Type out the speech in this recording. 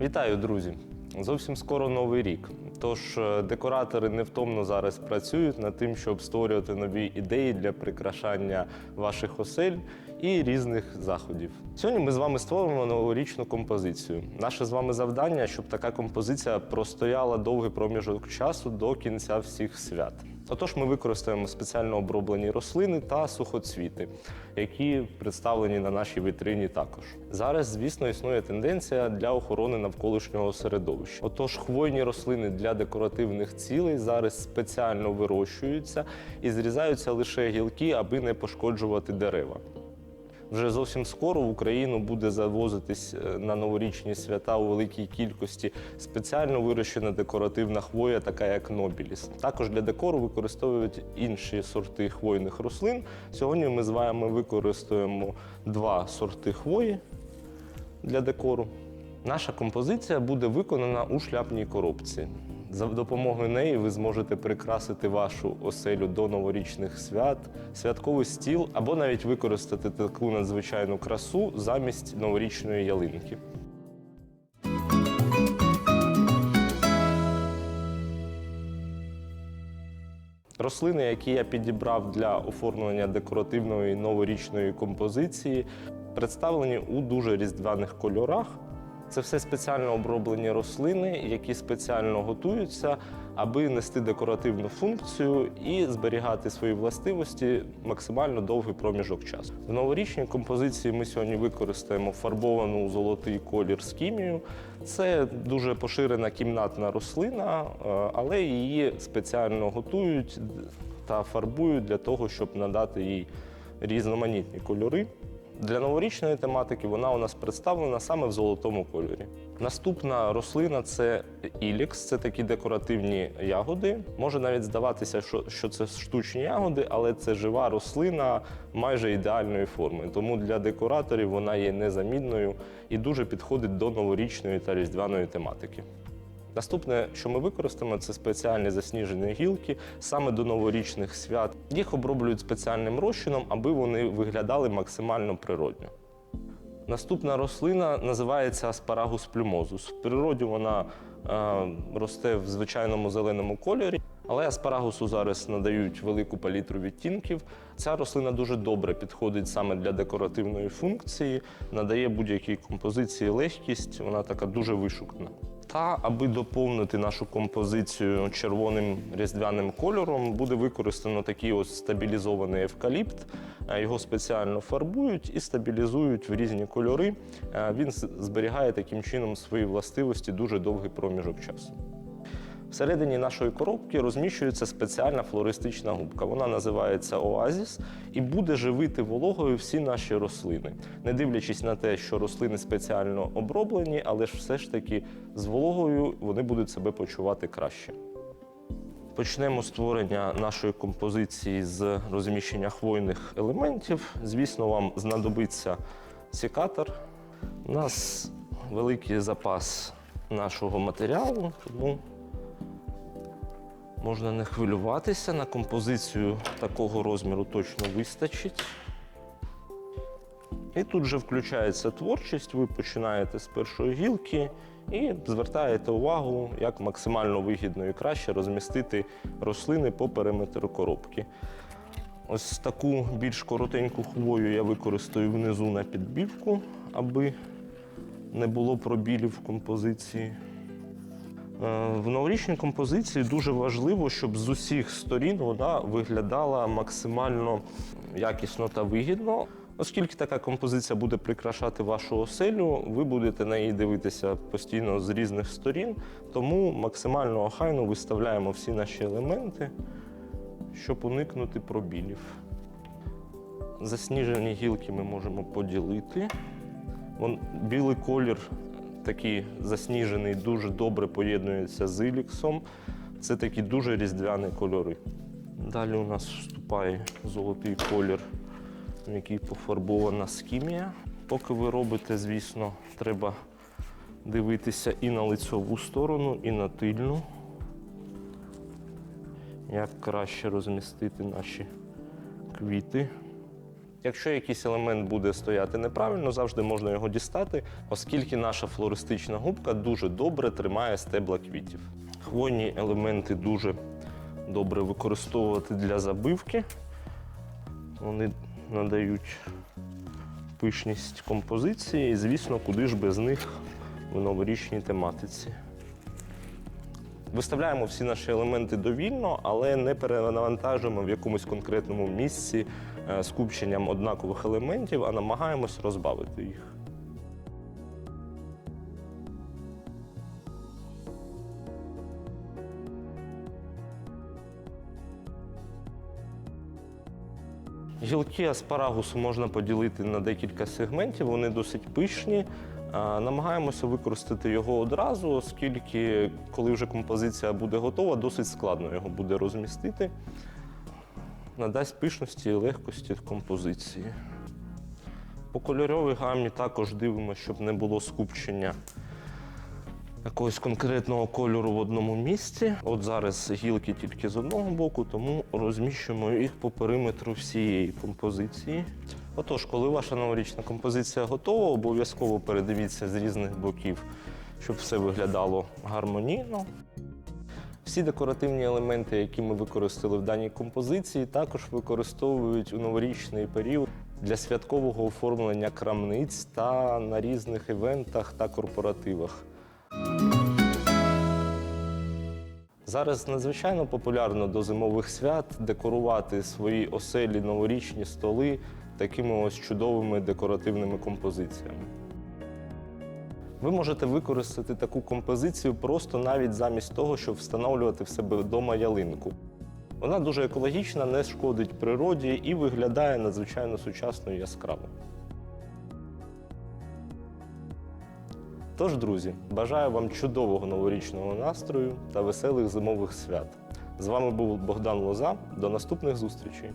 Вітаю, друзі! Зовсім скоро новий рік. Тож е, декоратори невтомно зараз працюють над тим, щоб створювати нові ідеї для прикрашання ваших осель і різних заходів. Сьогодні ми з вами створимо новорічну композицію. Наше з вами завдання, щоб така композиція простояла довгий проміжок часу до кінця всіх свят. Отож, ми використаємо спеціально оброблені рослини та сухоцвіти, які представлені на нашій вітрині також. Зараз, звісно, існує тенденція для охорони навколишнього середовища. Отож, хвойні рослини для декоративних цілей зараз спеціально вирощуються і зрізаються лише гілки, аби не пошкоджувати дерева. Вже зовсім скоро в Україну буде завозитись е, на новорічні свята у великій кількості спеціально вирощена декоративна хвоя, така як Нобіліс. Також для декору використовують інші сорти хвойних рослин. Сьогодні ми з вами використаємо два сорти хвої для декору. Наша композиція буде виконана у шляпній коробці. За допомогою неї ви зможете прикрасити вашу оселю до новорічних свят, святковий стіл або навіть використати таку надзвичайну красу замість новорічної ялинки. Рослини, які я підібрав для оформлення декоративної новорічної композиції, представлені у дуже різдвяних кольорах. Це все спеціально оброблені рослини, які спеціально готуються, аби нести декоративну функцію і зберігати свої властивості максимально довгий проміжок часу. В новорічній композиції ми сьогодні використаємо фарбовану золотий колір скімію. Це дуже поширена кімнатна рослина, е, але її спеціально готують та фарбують для того, щоб надати їй різноманітні кольори. Для новорічної тематики вона у нас представлена саме в золотому кольорі. Наступна рослина це ілікс, це такі декоративні ягоди. Може навіть здаватися, що, це штучні ягоди, але це жива рослина майже ідеальної форми. Тому для декораторів вона є незамінною і дуже підходить до новорічної та різдвяної тематики. Наступне, що ми використаємо, це спеціальні засніжені гілки саме до новорічних свят. Їх оброблюють спеціальним розчином, аби вони виглядали максимально природньо. Наступна рослина називається аспарагус плюмозус. В природі вона е, росте в звичайному зеленому кольорі, але аспарагусу зараз надають велику палітру відтінків. Ця рослина дуже добре підходить саме для декоративної функції, надає будь-якій композиції легкість, вона така дуже вишукана. Та аби доповнити нашу композицію червоним різдвяним кольором, буде використано такий ось стабілізований евкаліпт. Е, Його спеціально фарбують і стабілізують в різні кольори. Е, Він зберігає таким чином свої властивості дуже довгий проміжок часу. Всередині нашої коробки розміщується спеціальна флористична губка. Вона називається Оазіс і буде живити вологою всі наші рослини, не дивлячись на те, що рослини спеціально оброблені, але ж все ж таки з вологою вони будуть себе почувати краще. Почнемо створення нашої композиції з розміщення хвойних елементів. Звісно, вам знадобиться секатор. У нас великий запас нашого матеріалу, тому можна не хвилюватися. На композицію такого розміру точно вистачить. І тут же включається творчість, ви починаєте з першої гілки і звертаєте увагу, як максимально вигідно і краще розмістити рослини по периметру коробки. Ось таку більш коротеньку хвою я використаю внизу на підбівку, аби не було пробілів в композиції. Е, В новорічній композиції дуже важливо, щоб з усіх сторін вона виглядала максимально якісно та вигідно. Оскільки така композиція буде прикрашати вашу оселю, ви будете на її дивитися постійно з різних сторін, тому максимально охайно виставляємо всі наші елементи, щоб уникнути пробілів. Засніжені гілки ми можемо поділити. Вон, білий колір такий засніжений, дуже добре поєднується з іліксом. Це такі дуже різдвяні кольори. Далі у нас вступає золотий колір, в який пофарбована скімія. Поки ви робите, звісно, треба дивитися і на лицьову сторону, і на тильну. Як краще розмістити наші квіти. Якщо якийсь елемент буде стояти неправильно, завжди можна його дістати, оскільки наша флористична губка дуже добре тримає стебла квітів. Хвойні елементи дуже добре використовувати для забивки. Вони надають пишність композиції, і, звісно, куди ж без них в новорічній тематиці. Виставляємо всі наші елементи довільно, але не перенавантажуємо в якомусь конкретному місці е, скупченням однакових елементів, а намагаємось розбавити їх. Гілки аспарагусу можна поділити на декілька сегментів, вони досить пишні. Намагаємося використати його одразу, оскільки, коли вже композиція буде готова, досить складно його буде розмістити. Надасть пишності і легкості композиції. По кольоровій гамі також дивимося, щоб не було скупчення якогось конкретного кольору в одному місці. От зараз гілки тільки з одного боку, тому розміщуємо їх по периметру всієї композиції. Отож, коли ваша новорічна композиція готова, обов'язково передивіться з різних боків, щоб все виглядало гармонійно. Всі декоративні елементи, які ми використали в даній композиції, також використовують у новорічний період для святкового оформлення крамниць та на різних івентах та корпоративах. Зараз надзвичайно популярно до зимових свят декорувати свої оселі, новорічні столи такими ось чудовими декоративними композиціями. Ви можете використати таку композицію просто навіть замість того, щоб встановлювати в себе вдома ялинку. Вона дуже екологічна, не шкодить природі і виглядає надзвичайно сучасно і яскраво. Тож, друзі, бажаю вам чудового новорічного настрою та веселих зимових свят. З вами був Богдан Лоза. До наступних зустрічей!